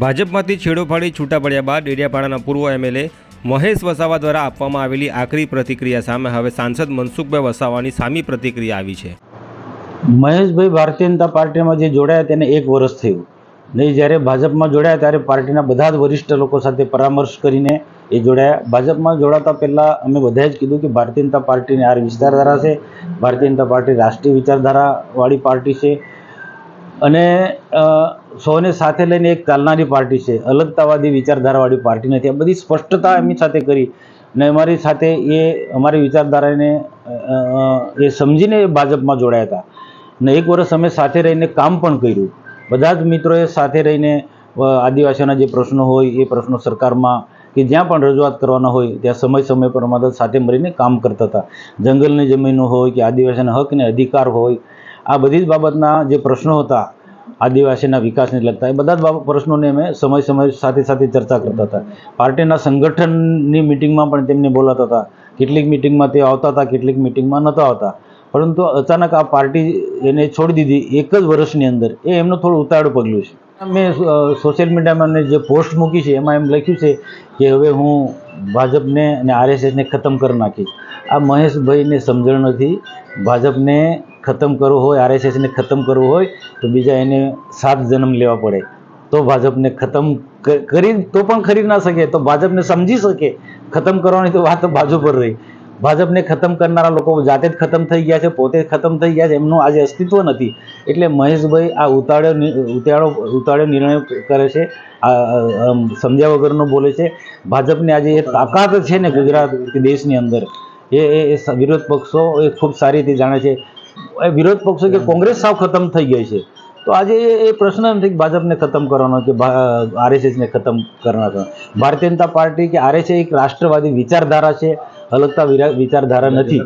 ભાજપમાંથી છેડો ફાડી છૂટા પડ્યા બાદ ડેડિયાપાડાના પૂર્વ એમએલએ મહેશ વસાવા દ્વારા આપવામાં આવેલી આકરી પ્રતિક્રિયા સામે હવે સાંસદ મનસુખભાઈ વસાવાની સામી પ્રતિક્રિયા આવી છે. મહેશભાઈ ભારતીય જનતા પાર્ટીમાં જે જોડાયા તેને એક વર્ષ થયું. નહીં, જ્યારે ભાજપમાં જોડાયા ત્યારે પાર્ટીના બધા જ વરિષ્ઠ લોકો સાથે પરામર્શ કરીને એ જોડાયા. ભાજપમાં જોડાતા પહેલાં અમે બધાએ જ કીધું કે ભારતીય જનતા પાર્ટીની આ વિચારધારા છે. ભારતીય જનતા પાર્ટી રાષ્ટ્રીય વિચારધારાવાળી પાર્ટી છે. અને સૌને સાથે લઈને એક ચાલનારી પાર્ટી છે, અલગતાવાદી વિચારધારાવાળી પાર્ટી નથી. આ બધી સ્પષ્ટતા એમની સાથે કરી ને અમારી સાથે એ અમારી વિચારધારાને એ સમજીને ભાજપમાં જોડાયા હતા. ને એક વર્ષ અમે સાથે રહીને કામ પણ કર્યું. બધા જ મિત્રોએ સાથે રહીને આદિવાસીઓના જે પ્રશ્નો હોય એ પ્રશ્નો સરકારમાં કે જ્યાં પણ રજૂઆત કરવાના હોય ત્યાં સમય સમય પર અમારા સાથે મળીને કામ કરતા હતા. જંગલની જમીનો હોય કે આદિવાસીના હક ને અધિકાર હોય આ બધી જ બાબતના જે પ્રશ્નો હતા આદિવાસીના વિકાસને લગતા, એ બધા જ પ્રશ્નોને અમે સમય સમય સાથે સાથે ચર્ચા કરતા હતા. પાર્ટીના સંગઠનની મિટિંગમાં પણ તેમને બોલાતા હતા. કેટલીક મિટિંગમાં તે આવતા હતા, કેટલીક મિટિંગમાં નહોતા આવતા. પરંતુ અચાનક આ પાર્ટી એને છોડી દીધી એક જ વર્ષની અંદર. એ એમનું થોડું ઉતાળું પગલું છે. મેં સોશિયલ મીડિયામાં મેં જે પોસ્ટ મૂકી છે, એમાં એમ લખ્યું છે કે હવે હું ભાજપને અને આરએસએસને ખતમ કરી નાખીશ. આ મહેશભાઈને સમજણ નથી. ભાજપને ખતમ કરવું હોય આરએસએસને ખતમ કરવું હોય, તો બીજા એને સાત જન્મ લેવા પડે. તો ભાજપને ખતમ કરી તો પણ ખરી ના શકે. તો ભાજપને સમજી શકે. ખતમ કરવાની તો વાત બાજુ પર રહી. ભાજપને ખતમ કરનારા લોકો જાતે જ ખતમ થઈ ગયા છે, પોતે ખતમ થઈ ગયા છે, એમનું આજે અસ્તિત્વ નથી. એટલે મહેશભાઈ આ ઉતાળ્યો ઉતાળો ઉતાળ્યો નિર્ણય કરે છે સમજ્યા વગરનો બોલે છે. ભાજપની આજે એ તાકાત છે ને ગુજરાત દેશની અંદર. એ એ વિરોધ પક્ષો એ ખૂબ સારી રીતે જાણે છે. એ વિરોધ પક્ષો કે કોંગ્રેસ સાવ ખતમ થઈ ગઈ છે. તો આજે એ પ્રશ્ન પ્રશ્ન નથી કે ભાજપને ખતમ કરવાનો કે આરએસએસને ખતમ કરવાનો ભારતીય જનતા પાર્ટી કે આરએસએસ એક રાષ્ટ્રવાદી વિચારધારા છે. અલગતા વિચારધારા નથી.